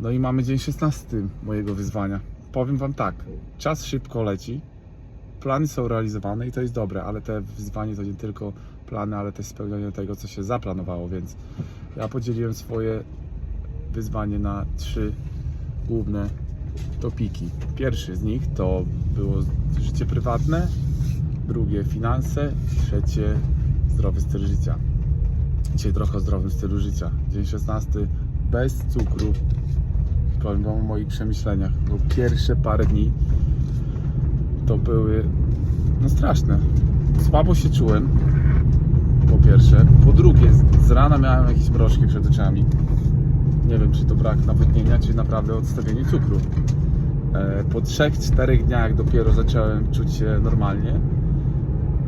No i mamy dzień 16 mojego wyzwania. Powiem Wam tak, czas szybko leci, plany są realizowane i to jest dobre, ale te wyzwanie to nie tylko plany, ale też spełnianie tego, co się zaplanowało, więc ja podzieliłem swoje wyzwanie na trzy główne topiki. Pierwszy z nich to było życie prywatne, drugie finanse, trzecie zdrowy styl życia. Dzisiaj trochę o zdrowym stylu życia. Dzień 16 bez cukru. Wam o moich przemyśleniach, bo pierwsze parę dni to były no straszne. Słabo się czułem, po pierwsze. Po drugie, z- z rana miałem jakieś mrożki przed oczami. Nie wiem, czy to brak nawodnienia, czy naprawdę odstawienie cukru. E, Po 3-4 dniach dopiero zacząłem czuć się normalnie,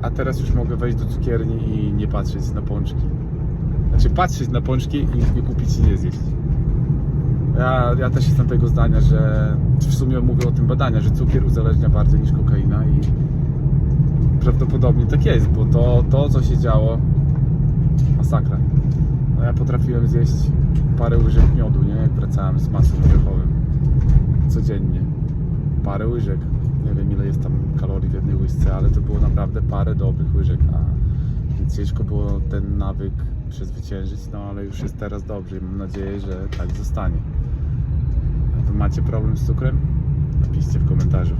a teraz już mogę wejść do cukierni i nie patrzeć na pączki. Znaczy patrzeć na pączki i nie kupić i nie zjeść. Ja, ja też jestem tego zdania, że w sumie mówią o tym badania, że cukier uzależnia bardziej niż kokaina i prawdopodobnie tak jest, bo to, to co się działo, masakra. No ja potrafiłem zjeść parę łyżek miodu, nie? Jak wracałem z masłem orzechowym. Codziennie. Parę łyżek. Nie wiem ile jest tam kalorii w jednej łyżce, ale to było naprawdę parę dobrych łyżek, a więc ciężko było ten nawyk przezwyciężyć, no ale już jest teraz dobrze i mam nadzieję, że tak zostanie. Wy macie problem z cukrem? Napiszcie w komentarzu.